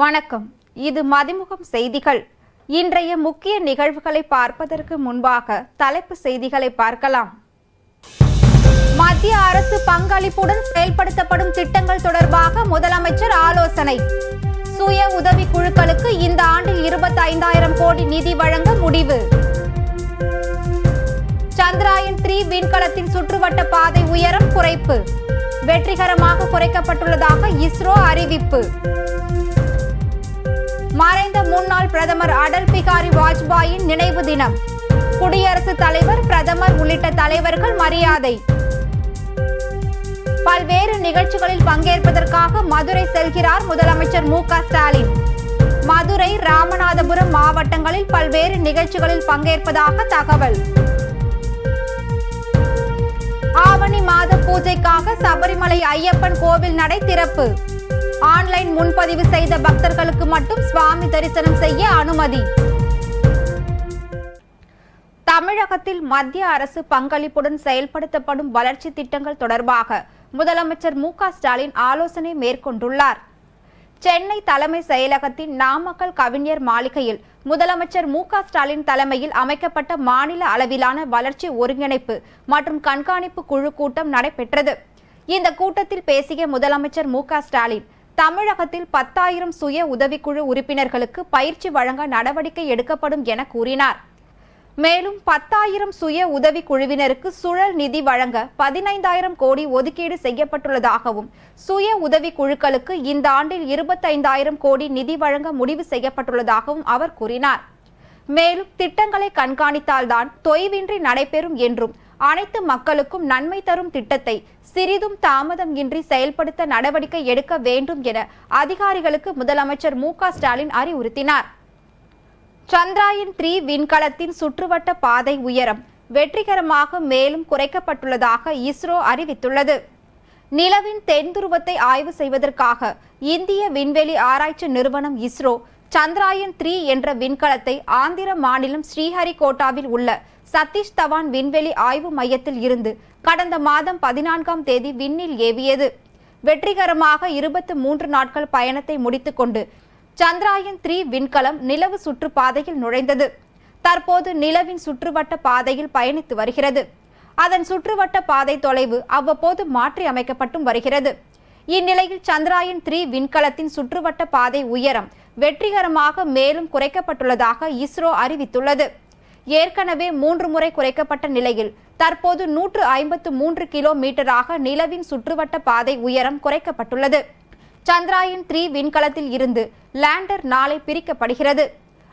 வணக்கம். இது மதிமுகம் செய்திகள். இன்றைய முக்கிய நிகழ்வுகளை பார்ப்பதற்கு முன்பாக தலைப்பு செய்திகளை பார்க்கலாம். மத்திய அரசு பங்களிப்புடன் செயல்படுத்தப்படும் திட்டங்கள் தொடர்பாக முதலமைச்சர் ஆலோசனை. சுய உதவி குழுக்களுக்கு இந்த ஆண்டில் இருபத்தைந்தாயிரம் கோடி நிதி வழங்க முடிவு. சந்திராயன் த்ரீ விண்கலத்தின் சுற்றுவட்ட பாதை உயரம் குறைப்பு. வெற்றிகரமாக குறைக்கப்பட்டுள்ளதாக இஸ்ரோ அறிவிப்பு. மறைந்த முன்னாள் பிரதமர் அடல் பிகாரி வாஜ்பாயின் நினைவு தினம். குடியரசுத் தலைவர் பிரதமர் உள்ளிட்ட தலைவர்கள் மரியாதை. பல்வேறு நிகழ்ச்சிகளில் பங்கேற்பதற்காக மதுரை செல்கிறார் முதலமைச்சர் மு க ஸ்டாலின். மதுரை ராமநாதபுரம் மாவட்டங்களில் பல்வேறு நிகழ்ச்சிகளில் பங்கேற்பதாக தகவல். ஆவணி மாத பூஜைக்காக சபரிமலை ஐயப்பன் கோவில் நடை திறப்பு. ஆன்லைன் முன்பதிவு செய்த பக்தர்களுக்கு மட்டும் சுவாமி தரிசனம் செய்ய அனுமதி. தமிழகத்தில் மத்திய அரசு பங்களிப்புடன் செயல்படுத்தப்படும் வளர்ச்சி திட்டங்கள் தொடர்பாக முதலமைச்சர் மு ஸ்டாலின் ஆலோசனை மேற்கொண்டுள்ளார். சென்னை தலைமை செயலகத்தின் நாமக்கல் கவிஞர் மாளிகையில் முதலமைச்சர் மு ஸ்டாலின் தலைமையில் அமைக்கப்பட்ட மாநில அளவிலான வளர்ச்சி ஒருங்கிணைப்பு மற்றும் கண்காணிப்பு குழு கூட்டம் நடைபெற்றது. இந்த கூட்டத்தில் பேசிய முதலமைச்சர் மு ஸ்டாலின் தமிழகத்தில் பத்தாயிரம் சுய உதவிக்குழு உறுப்பினர்களுக்கு பயிற்சி வழங்க நடவடிக்கை எடுக்கப்படும் என கூறினார். மேலும் பத்தாயிரம் சுய உதவி குழுவினருக்கு சுழல் நிதி வழங்க பதினைந்தாயிரம் கோடி ஒதுக்கீடு செய்யப்பட்டுள்ளதாகவும் சுய உதவி குழுக்களுக்கு இந்த ஆண்டில் இருபத்தைந்தாயிரம் கோடி நிதி வழங்க முடிவு செய்யப்பட்டுள்ளதாகவும் அவர் கூறினார். மேலும் திட்டங்களை கண்காணித்தால்தான் தொய்வின்றி நடைபெறும் என்றும் அனைத்து மக்களுக்கும் நன்மை தரும் திட்டத்தை சிறிதும் தாமதம் இன்றி செயல்படுத்த நடவடிக்கை எடுக்க வேண்டும் என அதிகாரிகளுக்கு முதலமைச்சர் மு ஸ்டாலின் அறிவுறுத்தினார். சந்திராயன் த்ரீ விண்கலத்தின் சுற்றுவட்ட பாதை உயரம் வெற்றிகரமாக மேலும் குறைக்கப்பட்டுள்ளதாக இஸ்ரோ அறிவித்துள்ளது. நிலவின் தென் துருவத்தை ஆய்வு செய்வதற்காக இந்திய விண்வெளி ஆராய்ச்சி நிறுவனம் இஸ்ரோ சந்திராயன் த்ரீ என்ற விண்கலத்தை ஆந்திர மாநிலம் ஸ்ரீஹரிகோட்டாவில் உள்ள சதீஷ் தவான் விண்வெளி ஆய்வு மையத்தில் இருந்து கடந்த மாதம் பதினான்காம் தேதி விண்ணில் ஏவியது. வெற்றிகரமாக இருபத்தி மூன்று நாட்கள் பயணத்தை முடித்துக்கொண்டு சந்திராயன் த்ரீ விண்கலம் நிலவு சுற்றுப்பாதையில் நுழைந்தது. தற்போது நிலவின் சுற்றுவட்ட பாதையில் பயணித்து வருகிறது. அதன் சுற்றுவட்ட பாதை தொலைவு அவ்வப்போது மாற்றி அமைக்கப்பட்டும் வருகிறது. இந்நிலையில் சந்திராயன் த்ரீ விண்கலத்தின் சுற்றுவட்ட பாதை உயரம் வெற்றிகரமாக மேலும் குறைக்கப்பட்டுள்ளதாக இஸ்ரோ அறிவித்துள்ளது. ஏற்கனவே மூன்று முறை குறைக்கப்பட்ட நிலையில் தற்போது நூற்று ஐம்பத்து மூன்று கிலோமீட்டராக நிலவின் சுற்றுவட்ட பாதை உயரம் குறைக்கப்பட்டுள்ளது. சந்திராயன் த்ரீ விண்கலத்தில் இருந்து லேண்டர் நாளை பிரிக்கப்படுகிறது.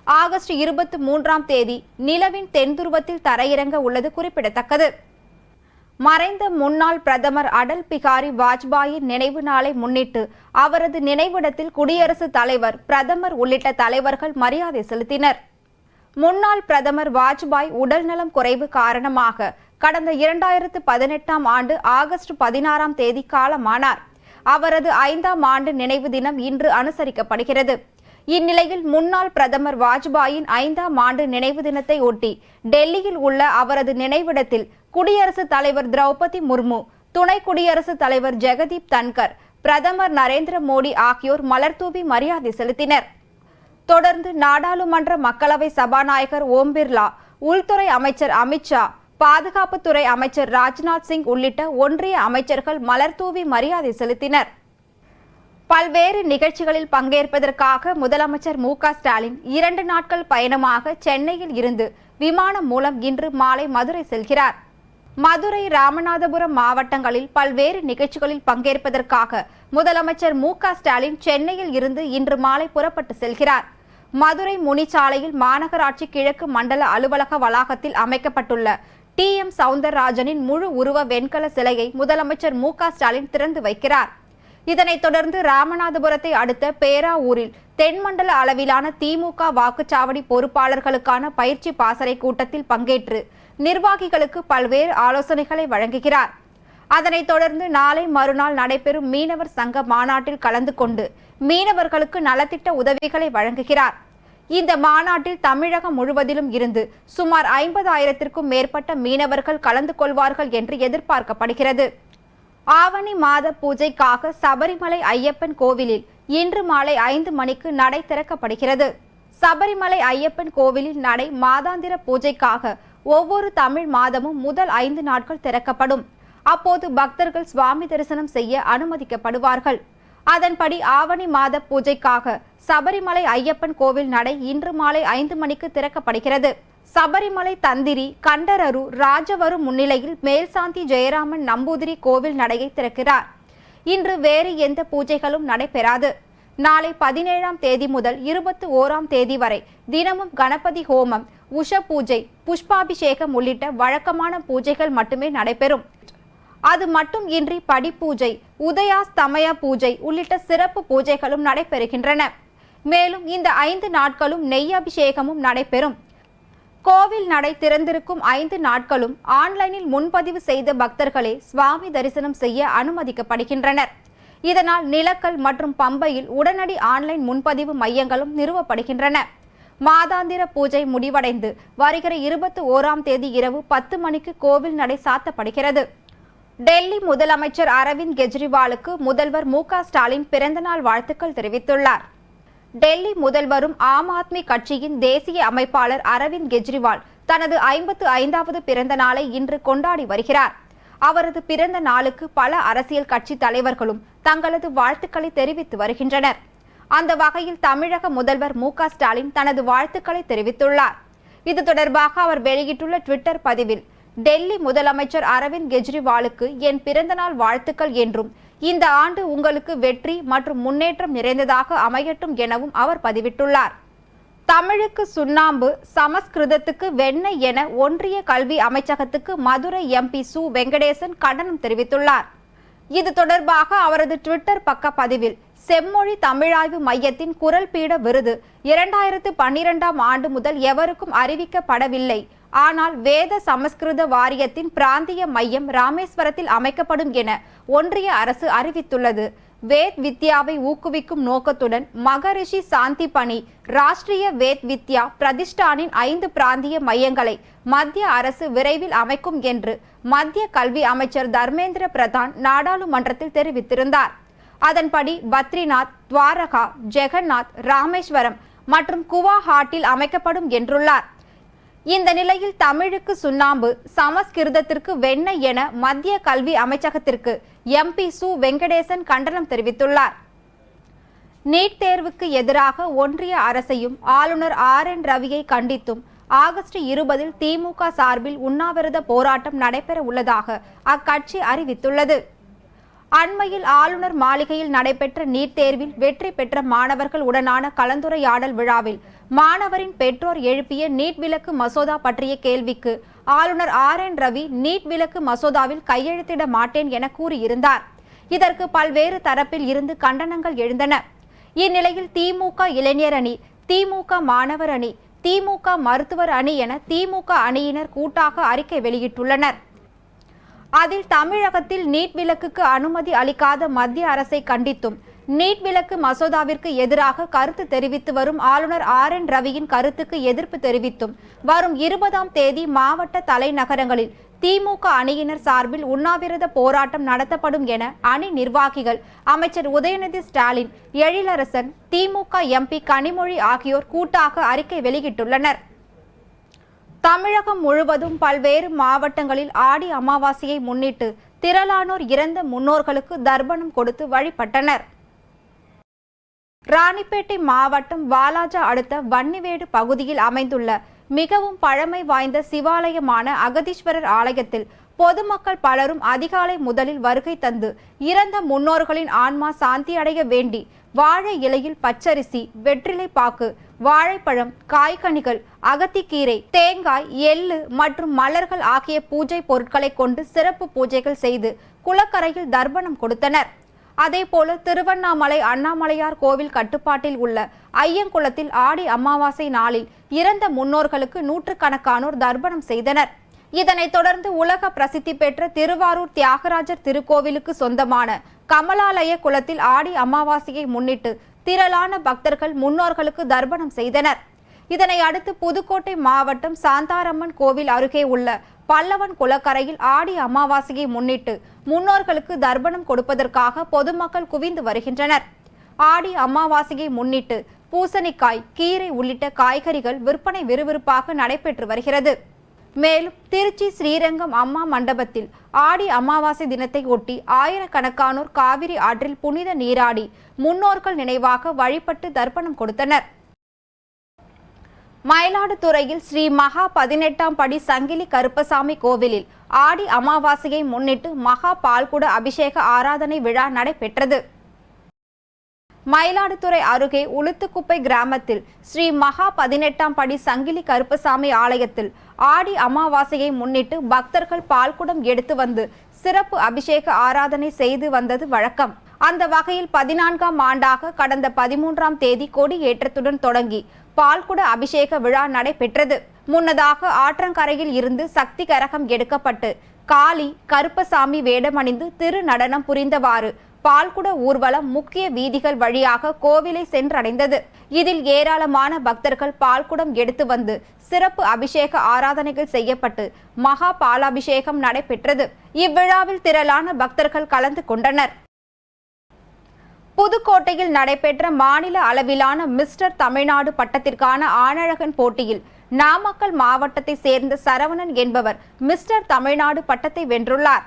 ஆகஸ்ட் இருபத்தி மூன்றாம் தேதி நிலவின் தென்துருவத்தில் தரையிறங்க உள்ளது குறிப்பிடத்தக்கது. மறைந்த முன்னாள் பிரதமர் அடல் பிகாரி வாஜ்பாயின் நினைவு நாளை முன்னிட்டு அவரது நினைவிடத்தில் குடியரசுத் தலைவர் பிரதமர் உள்ளிட்ட தலைவர்கள் மரியாதை செலுத்தினர். முன்னாள் பிரதமர் வாஜ்பாய் உடல்நலம் குறைவு காரணமாக கடந்த இரண்டாயிரத்து பதினெட்டாம் ஆண்டு ஆகஸ்ட் பதினாறாம் தேதி காலமானார். அவரது ஐந்தாம் ஆண்டு நினைவு தினம் இன்று அனுசரிக்கப்படுகிறது. இந்நிலையில் முன்னாள் பிரதமர் வாஜ்பாயின் ஐந்தாம் ஆண்டு நினைவு தினத்தை ஒட்டி டெல்லியில் உள்ள அவரது நினைவிடத்தில் குடியரசுத் தலைவர் திரௌபதி முர்மு துணை குடியரசுத் தலைவர் ஜெகதீப் தன்கர் பிரதமர் நரேந்திர மோடி ஆகியோர் மலர்தூவி மரியாதை செலுத்தினர். தொடர்ந்து நாடாளுமன்ற மக்களவை சபாநாயகர் ஓம் பிர்லா உள்துறை அமைச்சர் அமித்ஷா பாதுகாப்புத்துறை அமைச்சர் ராஜ்நாத் சிங் உள்ளிட்ட ஒன்றிய அமைச்சர்கள் மலர்தூவி மரியாதை செலுத்தினர். பல்வேறு நிகழ்ச்சிகளில் பங்கேற்பதற்காக முதலமைச்சர் மு ஸ்டாலின் இரண்டு நாட்கள் பயணமாக சென்னையில் இருந்து விமானம் மூலம் இன்று மாலை மதுரை செல்கிறார். மதுரை ராமநாதபுரம் மாவட்டங்களில் பல்வேறு நிகழ்ச்சிகளில் பங்கேற்பதற்காக முதலமைச்சர் மு ஸ்டாலின் சென்னையில் இருந்து இன்று மாலை புறப்பட்டு செல்கிறார். மதுரை முனிச்சாலையில் மாநகராட்சி கிழக்கு மண்டல அலுவலக வளாகத்தில் அமைக்கப்பட்டுள்ள டி எம் சவுந்தரராஜனின் முழு உருவ வெண்கல சிலையை முதலமைச்சர் மு ஸ்டாலின் திறந்து வைக்கிறார். இதனைத் தொடர்ந்து ராமநாதபுரத்தை அடுத்த பேராவூரில் தென்மண்டல அளவிலான திமுக வாக்குச்சாவடி பொறுப்பாளர்களுக்கான பயிற்சி பாசறை கூட்டத்தில் பங்கேற்று நிர்வாகிகளுக்கு பல்வேறு ஆலோசனைகளை வழங்குகிறார். அதனைத் தொடர்ந்து நாளை மறுநாள் நடைபெறும் மீனவர் சங்க மாநாட்டில் கலந்து கொண்டு மீனவர்களுக்கு நலத்திட்ட உதவிகளை வழங்குகிறார். இந்த மாநாட்டில் தமிழகம் முழுவதிலும் இருந்து சுமார் ஐம்பதாயிரத்திற்கும் மேற்பட்ட மீனவர்கள் கலந்து கொள்வார்கள் என்று எதிர்பார்க்கப்படுகிறது. ஆவணி மாத பூஜைக்காக சபரிமலை ஐயப்பன் கோவிலில் இன்று மாலை ஐந்து மணிக்கு நடை திறக்கப்படுகிறது. சபரிமலை ஐயப்பன் கோவிலில் நடை மாதாந்திர பூஜைக்காக ஒவ்வொரு தமிழ் மாதமும் முதல் ஐந்து நாட்கள் திறக்கப்படும். அப்போது பக்தர்கள் சுவாமி தரிசனம் செய்ய அனுமதிக்கப்படுவார்கள். அதன்படி ஆவணி மாத பூஜைக்காக சபரிமலை ஐயப்பன் கோவில் நடை இன்று மாலை ஐந்து மணிக்கு திறக்கப்படுகிறது. சபரிமலை தந்திரி கண்டரரு ராஜவரு முன்னிலையில் மேல்சாந்தி ஜெயராமன் நம்பூதிரி கோவில் நடையை திறக்கிறார். இன்று வேறு எந்த பூஜைகளும் நடைபெறாது. நாளை பதினேழாம் தேதி முதல் இருபத்தி ஓராம் தேதி வரை தினமும் கணபதி ஹோமம் உஷ பூஜை புஷ்பாபிஷேகம் உள்ளிட்ட வழக்கமான பூஜைகள் மட்டுமே நடைபெறும். அது மட்டும் இன்றி படிப்பூஜை உதயாஸ்தமய பூஜை உள்ளிட்ட சிறப்பு பூஜைகளும் நடைபெறுகின்றன. மேலும் இந்த ஐந்து நாட்களும் நெய் அபிஷேகமும் நடைபெறும். கோவில் நடை திறந்திருக்கும் ஐந்து நாட்களும் ஆன்லைனில் முன்பதிவு செய்த பக்தர்களே சுவாமி தரிசனம் செய்ய அனுமதிக்கப்படுகின்றனர். இதனால் நிலக்கல் மற்றும் பம்பையில் உடனடி ஆன்லைன் முன்பதிவு மையங்களும் நிறுவப்படுகின்றன. மாதாந்திர பூஜை முடிவடைந்து வருகிற இருபத்தி ஓராம் தேதி இரவு பத்து மணிக்கு கோவில் நடை சாத்தப்படுகிறது. டெல்லி முதலமைச்சர் அரவிந்த் கெஜ்ரிவாலுக்கு முதல்வர் மு ஸ்டாலின் பிறந்தநாள் வாழ்த்துக்கள் தெரிவித்துள்ளார். டெல்லி முதல்வரும் ஆம் ஆத்மி கட்சியின் தேசிய அமைப்பாளர் அரவிந்த் கெஜ்ரிவால் தனது ஐம்பத்து ஐந்தாவது பிறந்த நாளை இன்று கொண்டாடி வருகிறார். அவரது பிறந்த நாளுக்கு பல அரசியல் கட்சி தலைவர்களும் தங்களது வாழ்த்துக்களை தெரிவித்து வருகின்றனர். அந்த வகையில் தமிழக முதல்வர் மு ஸ்டாலின் தனது வாழ்த்துக்களை தெரிவித்துள்ளார். இது தொடர்பாக அவர் வெளியிட்டுள்ள ட்விட்டர் பதிவில் டெல்லி முதலமைச்சர் அரவிந்த் கெஜ்ரிவாலுக்கு என் பிறந்தநாள் வாழ்த்துக்கள் என்றும் இந்த ஆண்டு உங்களுக்கு வெற்றி மற்றும் முன்னேற்றம் நிறைந்ததாக அமையட்டும் எனவும் அவர் பதிவிட்டுள்ளார். தமிழுக்கு சுண்ணாம்பு சமஸ்கிருதத்துக்கு வெண்ணெய் என ஒன்றிய கல்வி அமைச்சகத்துக்கு மதுரை எம்பி சு. வெங்கடேசன் கண்டனம் தெரிவித்துள்ளார். இது தொடர்பாக அவரது ட்விட்டர் பக்க பதிவில் செம்மொழி தமிழாய்வு மையத்தின் குரல் பீட விருது இரண்டாயிரத்து பன்னிரெண்டாம் ஆண்டு முதல் எவருக்கும் அறிவிக்கப்படவில்லை. ஆனால் வேத சமஸ்கிருத வாரியத்தின் பிராந்திய மையம் ராமேஸ்வரத்தில் அமைக்கப்படும் என ஒன்றிய அரசு அறிவித்துள்ளது. வேத் வித்யாவை ஊக்குவிக்கும் நோக்கத்துடன் மகரிஷி சாந்தி பணி ராஷ்டிரிய வேத் வித்யா பிரதிஷ்டானின் ஐந்து பிராந்திய மையங்களை மத்திய அரசு விரைவில் அமைக்கும் என்று மத்திய கல்வி அமைச்சர் தர்மேந்திர பிரதான் நாடாளுமன்றத்தில் தெரிவித்திருந்தார். அதன்படி பத்ரிநாத் துவாரகா ஜெகநாத் ராமேஸ்வரம் மற்றும் குவாஹாட்டில் அமைக்கப்படும் என்றுள்ளார். இந்த நிலையில் தமிழுக்கு சுண்ணாம்பு சமஸ்கிருதத்திற்கு வெண்ணெய் என மத்திய கல்வி அமைச்சகத்திற்கு எம்பி சு. வெங்கடேசன் கண்டனம் தெரிவித்துள்ளார். நீட் தேர்வுக்கு எதிராக ஒன்றிய அரசையும் ஆளுநர் ஆர். என். ரவியை கண்டித்தும் ஆகஸ்ட் இருபதில் திமுக சார்பில் உண்ணாவிரத போராட்டம் நடைபெற உள்ளதாக அக்கட்சி அறிவித்துள்ளது. அண்மையில் ஆளுநர் மாளிகையில் நடைபெற்ற நீட் தேர்வில் வெற்றி பெற்ற மாணவர்கள் உடனான கலந்துரையாடல் விழாவில் மாணவரின் பெற்றோர் எழுப்பிய நீட் விலக்கு மசோதா பற்றிய கேள்விக்கு ஆளுநர் ஆர் என் ரவி நீட் விலக்கு மசோதாவில் கையெழுத்திட மாட்டேன் என கூறியிருந்தார். இதற்கு பல்வேறு தரப்பில் இருந்து கண்டனங்கள் எழுந்தன. இந்நிலையில் திமுக இளைஞர் அணி திமுக மாணவர் அணி திமுக மருத்துவர் அணி என திமுக அணியினர் கூட்டாக அறிக்கை வெளியிட்டுள்ளனர். அதில் தமிழகத்தில் நீட் விலக்குக்கு அனுமதி அளிக்காத மத்திய அரசை கண்டித்தும். நீட் விலக்கு மசோதாவிற்கு எதிராக கருத்து தெரிவித்து வரும் ஆளுநர் ஆர் என் ரவியின் கருத்துக்கு எதிர்ப்பு தெரிவித்தும். வரும் இருபதாம் தேதி மாவட்ட தலைநகரங்களில் திமுக அணியினர் சார்பில் உண்ணாவிரத போராட்டம் நடத்தப்படும் என அணி நிர்வாகிகள் அமைச்சர் உதயநிதி ஸ்டாலின் எழிலரசன் திமுக எம்பி கனிமொழி ஆகியோர் கூட்டாக அறிக்கை வெளியிட்டுள்ளனர். தமிழகம் முழுவதும் பல்வேறு மாவட்டங்களில் ஆடி அமாவாசையை முன்னிட்டு திரளானோர் இறந்த முன்னோர்களுக்கு தர்ப்பணம் கொடுத்து வழிபட்டனர். ராணிப்பேட்டை மாவட்டம் வாலாஜா அடுத்த வன்னிவேடு பகுதியில் அமைந்துள்ள மிகவும் பழமை வாய்ந்த சிவாலயமான அகதீஸ்வரர் ஆலயத்தில் பொதுமக்கள் பலரும் அதிகாலை முதலில் வருகை தந்து இறந்த முன்னோர்களின் ஆன்மா சாந்தியடைய வேண்டி வாழை இலையில் பச்சரிசி வெற்றிலை பாக்கு வாழைப்பழம் காய்கனிகள் அகத்திக்கீரை தேங்காய் எள்ளு மற்றும் மலர்கள் ஆகிய பூஜை பொருட்களை கொண்டு சிறப்பு பூஜைகள் செய்து குளக்கரையில் தர்ப்பணம் கொடுத்தனர். அதேபோல திருவண்ணாமலை அண்ணாமலையார் கோவில் கட்டுப்பாட்டில் உள்ள ஐயங்குளத்தில் ஆடி அமாவாசை நாளில் இறந்த முன்னோர்களுக்கு நூற்றுக்கணக்கானோர் தர்ப்பணம் செய்தனர். இதனைத் தொடர்ந்து உலக பிரசித்தி பெற்ற திருவாரூர் தியாகராஜர் திருக்கோவிலுக்கு சொந்தமான கமலாலய குளத்தில் ஆடி அமாவாசையை முன்னிட்டு திரளான பக்தர்கள் முன்னோர்களுக்கு தர்ப்பணம் செய்தனர். இதனை அடுத்து புதுக்கோட்டை மாவட்டம் சாந்தாரம்மன் கோவில் அருகே உள்ள பல்லவன் குளக்கரையில் ஆடி அமாவாசையை முன்னிட்டு முன்னோர்களுக்கு தர்ப்பணம் கொடுப்பதற்காக பொதுமக்கள் குவிந்து வருகின்றனர். ஆடி அமாவாசையை முன்னிட்டு பூசணிக்காய் கீரை உள்ளிட்ட காய்கறிகள் விற்பனை விறுவிறுப்பாக நடைபெற்று வருகிறது. மேலும் திருச்சி ஸ்ரீரங்கம் அம்மா மண்டபத்தில் ஆடி அமாவாசை தினத்தை ஒட்டி ஆயிரக்கணக்கானோர் காவிரி ஆற்றில் புனித நீராடி முன்னோர்கள் நினைவாக வழிபட்டு தர்ப்பணம் கொடுத்தனர். மயிலாடுதுறையில் ஸ்ரீ மகா பதினெட்டாம் படி சங்கிலி கருப்பசாமி கோவிலில் ஆடி அமாவாசையை முன்னிட்டு மகா பால்குட அபிஷேக ஆராதனை விழா நடைபெற்றது. மயிலாடுதுறை அருகே உளுத்துக்குப்பை கிராமத்தில் ஸ்ரீ மகா பதினெட்டாம் படி சங்கிலி கருப்பசாமி ஆலயத்தில் ஆடி அமாவாசையை முன்னிட்டு பக்தர்கள் பால்குடம் எடுத்து வந்து சிறப்பு அபிஷேக ஆராதனை செய்து வந்தது வழக்கம். அந்த வகையில் பதினான்காம் ஆண்டாக கடந்த பதிமூன்றாம் தேதி கொடி ஏற்றத்துடன் தொடங்கி பால்குட அபிஷேக விழா நடைபெற்றது. முன்னதாக ஆற்றங்கரையில் இருந்து சக்தி கரகம் எடுக்கப்பட்டு காளி கருப்பசாமி வேடமணிந்து திரு நடனம் புரிந்தவாறு பால்குட ஊர்வலம் முக்கிய வீதிகள் வழியாக கோவிலை சென்றடைந்தது. இதில் ஏராளமான பக்தர்கள் பால்குடம் எடுத்து வந்து சிறப்பு அபிஷேக ஆராதனைகள் செய்யப்பட்டு மகா பாலாபிஷேகம் நடைபெற்றது. இவ்விழாவில் திரளான பக்தர்கள் கலந்து கொண்டனர். புதுக்கோட்டையில் நடைபெற்ற மாநில அளவிலான மிஸ்டர் தமிழ்நாடு பட்டத்திற்கான ஆணழகன் போட்டியில் நாமக்கல் மாவட்டத்தை சேர்ந்த சரவணன் என்பவர் மிஸ்டர் தமிழ்நாடு பட்டத்தை வென்றுள்ளார்.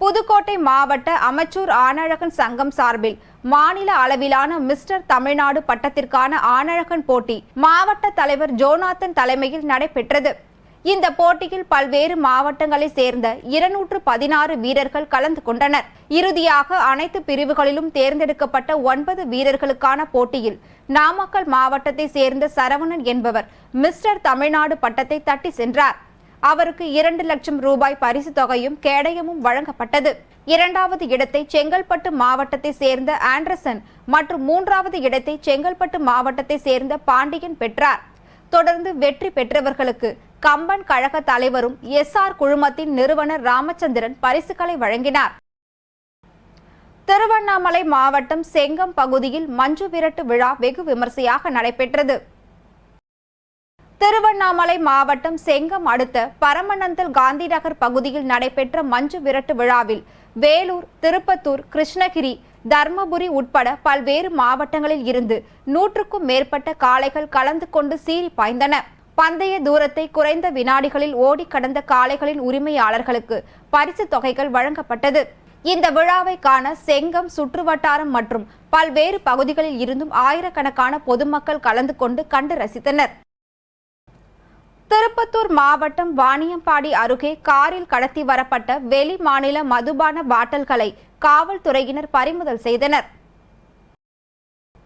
புதுக்கோட்டை மாவட்ட அமைச்சூர் ஆணழகன் சங்கம் சார்பில் மாநில அளவிலான மிஸ்டர் தமிழ்நாடு பட்டத்திற்கான ஆணழகன் போட்டி மாவட்ட தலைவர் ஜோனாத்தன் தலைமையில் நடைபெற்றது. இந்த போட்டியில் பல்வேறு மாவட்டங்களை சேர்ந்த இருநூற்று பதினாறு வீரர்கள் கலந்து கொண்டனர். இறுதியாக அனைத்து பிரிவுகளிலும் தேர்ந்தெடுக்கப்பட்ட ஒன்பது வீரர்களுக்கான போட்டியில் நாமக்கல் மாவட்டத்தை சேர்ந்த சரவணன் என்பவர் மிஸ்டர் தமிழ்நாடு பட்டத்தை தட்டி சென்றார். அவருக்கு இரண்டு லட்சம் ரூபாய் பரிசு தொகையும் கேடயமும் வழங்கப்பட்டது. இரண்டாவது இடத்தை செங்கல்பட்டு மாவட்டத்தை சேர்ந்த ஆண்டர்சன் மற்றும் மூன்றாவது இடத்தை செங்கல்பட்டு மாவட்டத்தை சேர்ந்த பாண்டியன் பெற்றார். தொடர்ந்து வெற்றி பெற்றவர்களுக்கு கம்பன் கழக தலைவரும் எஸ்ஆர் குழுமத்தின் நிறுவனர் ராமச்சந்திரன் பரிசுகளை வழங்கினார். திருவண்ணாமலை மாவட்டம் செங்கம் பகுதியில் மஞ்சு விரட்டு விழா வெகு விமர்சையாக நடைபெற்றது. திருவண்ணாமலை மாவட்டம் செங்கம் அடுத்த பரமநந்தல் காந்திநகர் பகுதியில் நடைபெற்ற மஞ்சு விரட்டு விழாவில் வேலூர் திருப்பத்தூர் கிருஷ்ணகிரி தர்மபுரி உட்பட பல்வேறு மாவட்டங்களில் இருந்து நூற்றுக்கும் மேற்பட்ட காளைகள் கலந்து கொண்டு சீறி பாய்ந்தன. பந்தய தூரத்தை குறைந்த வினாடிகளில் ஓடி கடந்த காளைகளின் உரிமையாளர்களுக்கு பரிசு தொகைகள் வழங்கப்பட்டது. இந்த விழாவை காண செங்கம் சுற்றுவட்டாரம் மற்றும் பல்வேறு பகுதிகளில் இருந்தும் ஆயிரக்கணக்கான பொதுமக்கள் கலந்து கொண்டு கண்டு ரசித்தனர். திருப்பத்தூர் மாவட்டம் வாணியம்பாடி அருகே காரில் கடத்தி வரப்பட்ட வெளி மாநில மதுபான பாட்டல்களை காவல்துறையினர் பறிமுதல் செய்தனர்.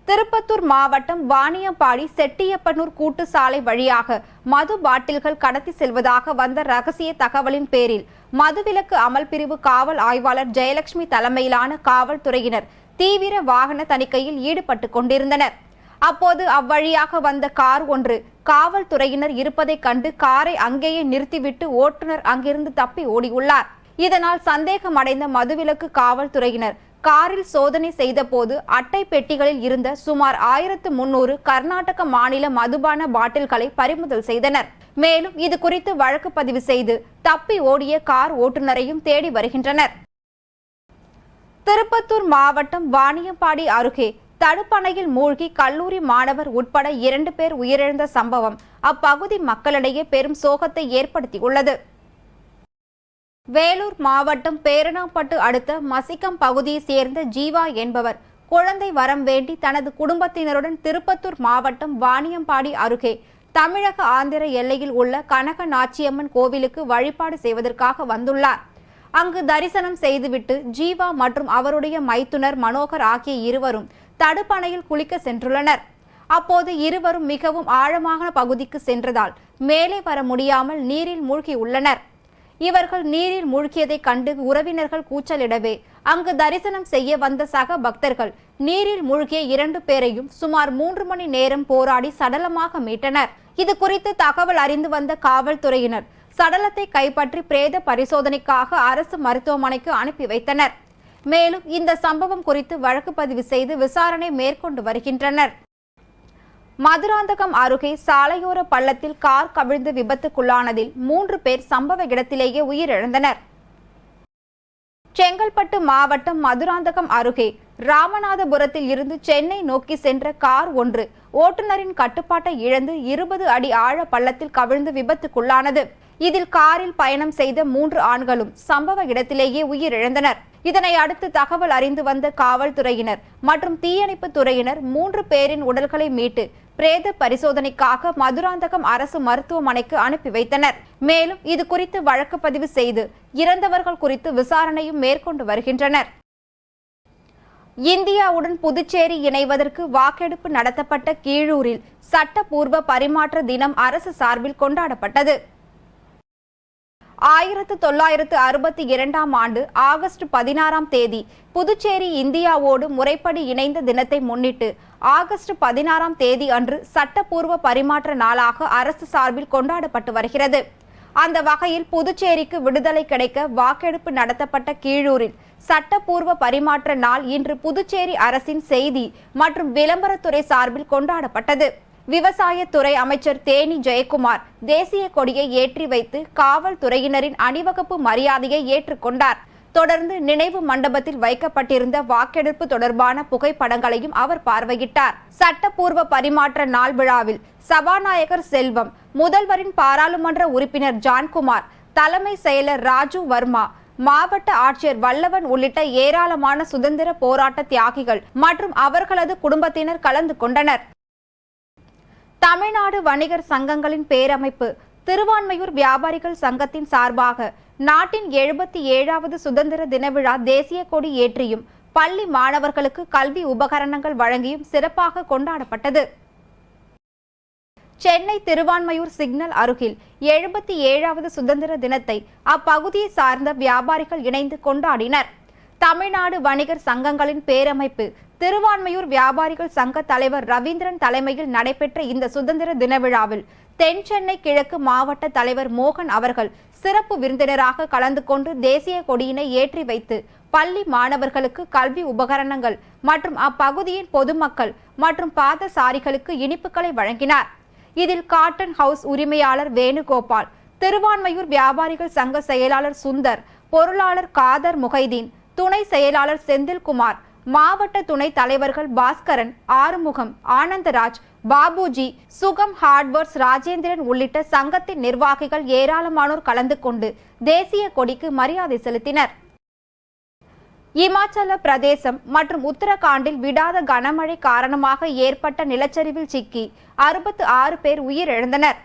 திருப்பத்தூர் மாவட்டம் வாணியம்பாடி செட்டியப்பனூர் கூட்டு சாலை வழியாக மது பாட்டில்கள் கடத்தி செல்வதாக வந்த ரகசிய தகவலின் பேரில் மதுவிலக்கு அமல் பிரிவு காவல் ஆய்வாளர் ஜெயலட்சுமி தலைமையிலான காவல்துறையினர் தீவிர வாகன தணிக்கையில் ஈடுபட்டு கொண்டிருந்தனர். அப்போது அவ்வழியாக வந்த கார் ஒன்று காவல்துறையினர் இருப்பதைக் கண்டு காரை அங்கேயே நிறுத்திவிட்டு ஓட்டுநர் அங்கிருந்து தப்பி ஓடியுள்ளார். இதனால் சந்தேகம் அடைந்த மதுவிலக்கு காவல்துறையினர் காரில் சோதனை செய்தபோது அட்டை பெட்டிகளில் இருந்த சுமார் ஆயிரத்து முன்னூறு கர்நாடக மாநில மதுபான பாட்டில்களை பறிமுதல் செய்தனர். மேலும் இது குறித்து வழக்கு பதிவு செய்து தப்பி ஓடிய கார் ஓட்டுநரையும் தேடி வருகின்றனர். திருப்பத்தூர் மாவட்டம் வாணியம்பாடி அருகே தடுப்பணையில் மூழ்கி கல்லூரி மாணவர் உட்பட இரண்டு பேர் உயிரிழந்த சம்பவம் அப்பகுதி மக்களிடையே பெரும் சோகத்தை ஏற்படுத்தியுள்ளது. வேலூர் மாவட்டம் பேரணாம்பட்டு அடுத்த மசிக்கம் பகுதியை சேர்ந்த ஜீவா என்பவர் குழந்தை வரம் வேண்டி தனது குடும்பத்தினருடன் திருப்பத்தூர் மாவட்டம் வாணியம்பாடி அருகே தமிழக ஆந்திர எல்லையில் உள்ள கனக நாச்சியம்மன் கோவிலுக்கு வழிபாடு செய்வதற்காக வந்துள்ளார். அங்கு தரிசனம் செய்துவிட்டு ஜீவா மற்றும் அவருடைய மைத்துனர் மனோகர் ஆகிய இருவரும் தடுப்பணையில் குளிக்க சென்றுள்ளனர். அப்போது இருவரும் மிகவும் ஆழமான பகுதிக்கு சென்றதால் மேலே வர முடியாமல் நீரில் மூழ்கி உள்ளனர். இவர்கள் நீரில் மூழ்கியதை கண்டு உறவினர்கள் கூச்சலிடவே அங்கு தரிசனம் செய்ய வந்த சக பக்தர்கள் நீரில் மூழ்கிய இரண்டு பேரையும் சுமார் மூன்று மணி நேரம் போராடி சடலமாக மீட்டனர். இது குறித்து தகவல் அறிந்து வந்த காவல்துறையினர் சடலத்தை கைப்பற்றி பிரேத பரிசோதனைக்காக அரசு மருத்துவமனைக்கு அனுப்பி வைத்தனர். மேலும் இந்த சம்பவம் குறித்து வழக்கு பதிவு செய்து விசாரணை மேற்கொண்டு வருகின்றனர். மதுராந்தகம் அருகே சாலையோர பள்ளத்தில் கார் கவிழ்ந்து விபத்துக்குள்ளானதில் மூன்று பேர் சம்பவ இடத்திலேயே உயிரிழந்தனர். செங்கல்பட்டு மாவட்டம் மதுராந்தகம் அருகே ராமநாதபுரத்தில் இருந்து சென்னை நோக்கி சென்ற கார் ஒன்று ஓட்டுநரின் கட்டுப்பாட்டை இழந்து இருபது அடி ஆழ பள்ளத்தில் கவிழ்ந்து விபத்துக்குள்ளானது. இதில் காரில் பயணம் செய்த மூன்று ஆண்களும் சம்பவ இடத்திலேயே உயிரிழந்தனர். இதனை அடுத்து தகவல் அறிந்து வந்த காவல்துறையினர் மற்றும் தீயணைப்பு துறையினர் மூன்று பேரின் உடல்களை மீட்டு பிரேத பரிசோதனைக்காக மதுராந்தகம் அரசு மருத்துவமனைக்கு அனுப்பி வைத்தனர். மேலும் இது குறித்து வழக்கு பதிவு செய்து இறந்தவர்கள் குறித்து விசாரணையும் மேற்கொண்டு வருகின்றனர். இந்தியாவுடன் புதுச்சேரி இணைவதற்கு வாக்கெடுப்பு நடத்தப்பட்ட கீழூரில் சட்டப்பூர்வ பரிமாற்ற தினம் அரசு சார்பில் கொண்டாடப்பட்டது. ஆயிரத்து தொள்ளாயிரத்து அறுபத்தி இரண்டாம் ஆண்டு ஆகஸ்ட் பதினாறாம் தேதி புதுச்சேரி இந்தியாவோடு முறைப்படி இணைந்த தினத்தை முன்னிட்டு ஆகஸ்ட் பதினாறாம் தேதி அன்று சட்டப்பூர்வ பரிமாற்ற நாளாக அரசு சார்பில் கொண்டாடப்பட்டு வருகிறது. அந்த வகையில் புதுச்சேரிக்கு விடுதலை கிடைக்க வாக்கெடுப்பு நடத்தப்பட்ட கீழூரில் சட்டப்பூர்வ பரிமாற்ற நாள் இன்று புதுச்சேரி அரசின் செய்தி மற்றும் விளம்பரத்துறை சார்பில் கொண்டாடப்பட்டது. விவசாயத்துறை அமைச்சர் தேனி ஜெயக்குமார் தேசிய கொடியை ஏற்றி வைத்து காவல்துறையினரின் அணிவகுப்பு மரியாதையை ஏற்றுக்கொண்டார். தொடர்ந்து நினைவு மண்டபத்தில் வைக்கப்பட்டிருந்த வாக்கெடுப்பு தொடர்பான புகைப்படங்களையும் அவர் பார்வையிட்டார். சட்டப்பூர்வ பரிமாற்ற நாள் விழாவில் சபாநாயகர் செல்வம் முதல்வரின் பாராளுமன்ற உறுப்பினர் ஜான்குமார் தலைமை செயலர் ராஜு வர்மா மாவட்ட ஆட்சியர் வல்லவன் உள்ளிட்ட ஏராளமான சுதந்திர போராட்ட தியாகிகள் மற்றும் அவர்களது குடும்பத்தினர் கலந்து கொண்டனர். தமிழ்நாடு வணிகர் சங்கங்களின் பேரமைப்பு திருவான்மையூர் வியாபாரிகள் சங்கத்தின் சார்பாக நாட்டின் எழுபத்தி ஏழாவது சுதந்திர தின விழா தேசிய கொடி ஏற்றியும் பள்ளி மாணவர்களுக்கு கல்வி உபகரணங்கள் வழங்கியும் சிறப்பாக கொண்டாடப்பட்டது. சென்னை திருவான்மையூர் சிக்னல் அருகில் எழுபத்தி ஏழாவது சுதந்திர தினத்தை அப்பகுதியை சார்ந்த வியாபாரிகள் இணைந்து கொண்டாடினர். தமிழ்நாடு வணிகர் சங்கங்களின் பேரமைப்பு திருவான்மையூர் வியாபாரிகள் சங்க தலைவர் ரவீந்திரன் தலைமையில் நடைபெற்ற இந்த சுதந்திர தின விழாவில் தென் சென்னை கிழக்கு மாவட்ட தலைவர் மோகன் அவர்கள் சிறப்பு விருந்தினராக கலந்து கொண்டு தேசிய கொடியினை ஏற்றி வைத்து பள்ளி மாணவர்களுக்கு கல்வி உபகரணங்கள் மற்றும் அப்பகுதியின் பொதுமக்கள் மற்றும் பாதசாரிகளுக்கு இனிப்புகளை வழங்கினார். இதில் காட்டன் ஹவுஸ் உரிமையாளர் வேணுகோபால் திருவான்மையூர் வியாபாரிகள் சங்க செயலாளர் சுந்தர் பொருளாளர் காதர் முகைதீன் துணை செயலாளர் செந்தில்குமார் மாவட்ட துணை தலைவர்கள் பாஸ்கரன் ஆறுமுகம் ஆனந்தராஜ் பாபுஜி சுகம் ஹார்ட்வேர்ஸ் ராஜேந்திரன் உள்ளிட்ட சங்கத்தின் நிர்வாகிகள் ஏராளமானோர் கலந்து கொண்டு தேசிய கொடிக்கு மரியாதை செலுத்தினர். இமாச்சல பிரதேசம் மற்றும் உத்தரகாண்டில் விடாத கனமழை காரணமாக ஏற்பட்ட நிலச்சரிவில் சிக்கி அறுபத்து ஆறு பேர் உயிரிழந்தனர்.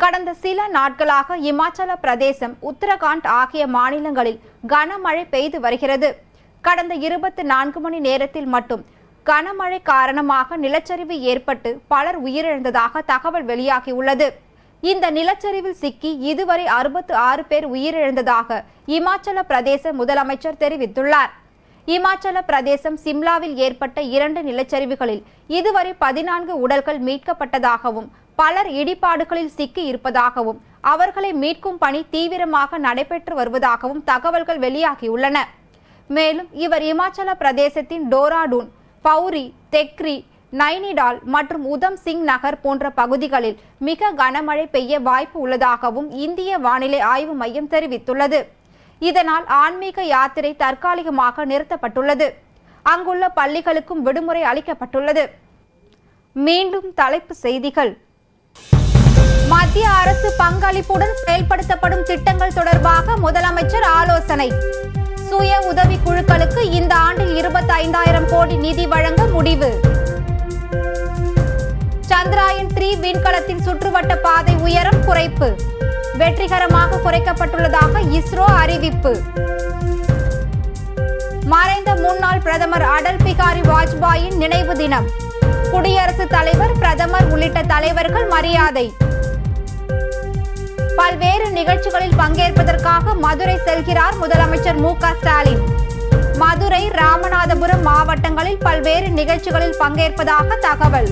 கடந்த சில நாட்களாக இமாச்சல பிரதேசம் உத்தரகாண்ட் ஆகிய மாநிலங்களில் கனமழை பெய்து வருகிறது. கடந்த இருபத்தி நான்கு மணி நேரத்தில் மட்டும் கனமழை காரணமாக நிலச்சரிவு ஏற்பட்டு பலர் உயிரிழந்ததாக தகவல் வெளியாகியுள்ளது. இந்த நிலச்சரிவில் சிக்கி இதுவரை அறுபத்து ஆறு பேர் உயிரிழந்ததாக இமாச்சல பிரதேச முதலமைச்சர் தெரிவித்துள்ளார். இமாச்சல பிரதேசம் சிம்லாவில் ஏற்பட்ட இரண்டு நிலச்சரிவுகளில் இதுவரை பதினான்கு உடல்கள் மீட்கப்பட்டதாகவும் பலர் இடிபாடுகளில் சிக்கி இருப்பதாகவும் அவர்களை மீட்கும் பணி தீவிரமாக நடைபெற்று வருவதாகவும் தகவல்கள் வெளியாகியுள்ளன. மேலும் இவர் இமாச்சல பிரதேசத்தின் டோராடூன் பௌரி தெக்ரி நைனிடால் மற்றும் உதம் சிங் நகர் போன்ற பகுதிகளில் மிக கனமழை பெய்ய வாய்ப்பு உள்ளதாகவும் இந்திய வானிலை ஆய்வு மையம் தெரிவித்துள்ளது. இதனால் ஆன்மீக யாத்திரை தற்காலிகமாக நிறுத்தப்பட்டுள்ளது. அங்குள்ள பள்ளிகளுக்கும் விடுமுறை அளிக்கப்பட்டுள்ளது. மீண்டும் தலைப்பு செய்திகள். மத்திய அரசு பங்களிப்புடன் செயல்படுத்தப்படும் திட்டங்கள் தொடர்பாக முதலமைச்சர் ஆலோசனை. சுய உதவி குழுக்களுக்கு இந்த ஆண்டில் இருபத்தைந்தாயிரம் கோடி நிதி வழங்க முடிவு. சந்திராயன் த்ரீ விண்கலத்தின் சுற்றுவட்ட பாதை உயரம் குறைப்பு. வெற்றிகரமாக குறைக்கப்பட்டுள்ளதாக இஸ்ரோ அறிவிப்பு. மறைந்த முன்னாள் பிரதமர் அடல் பிகாரி வாஜ்பாயின் நினைவு தினம். குடியரசுத் தலைவர் பிரதமர் உள்ளிட்ட தலைவர்கள் மரியாதை. பல்வேறு நிகழ்ச்சிகளில் பங்கேற்பதற்காக மதுரை செல்கிறார் முதலமைச்சர் மு க ஸ்டாலின். மதுரை ராமநாதபுரம் மாவட்டங்களில் பல்வேறு நிகழ்ச்சிகளில் பங்கேற்பதாக தகவல்.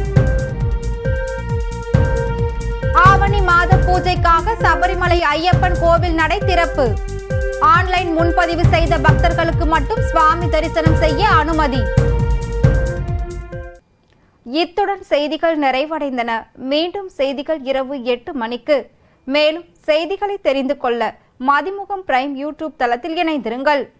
ஆவணி மாத பூஜைக்காக சபரிமலை ஐயப்பன் கோவில் நடை திறப்பு. ஆன்லைன் முன்பதிவு செய்த பக்தர்களுக்கு மட்டும் சுவாமி தரிசனம் செய்ய அனுமதி. இத்துடன் செய்திகள் நிறைவடைந்தன. மீண்டும் செய்திகள் இரவு எட்டு மணிக்கு. மேலும் செய்திகளை தெரிந்து கொள்ள மதிமுகம் பிரைம் யூடியூப் தளத்தில் இணைந்திருங்கள்.